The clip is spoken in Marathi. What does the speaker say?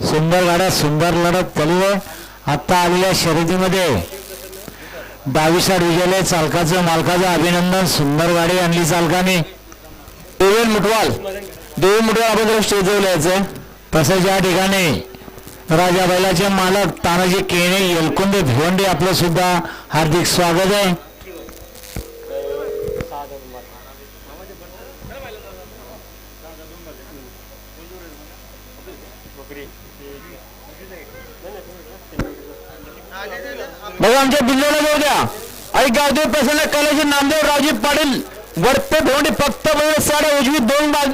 सुंदर गाड्या सुंदर लढत चालू आहे. आता आलेल्या शर्यतीमध्ये डावी साईड विजयले चालकाचं मालकाचं अभिनंदन. सुंदर गाडी आणली चालकाने. देवेन मुटवाल. देवेन मुटवाल आपण स्टेजवर यायचं तसंच या ठिकाणी राजा बैलाचे मालक तानाजी केणे येलकुंदे भिवंडी आपलं सुद्धा हार्दिक स्वागत आहे. बघा आमच्या बिल्लोला जाऊ द्या. आई गावदेव प्रसन्न कलेचे नामदेव राजीव पाटील वरपे भोंडी फक्त साडे उजवी दोन बाजू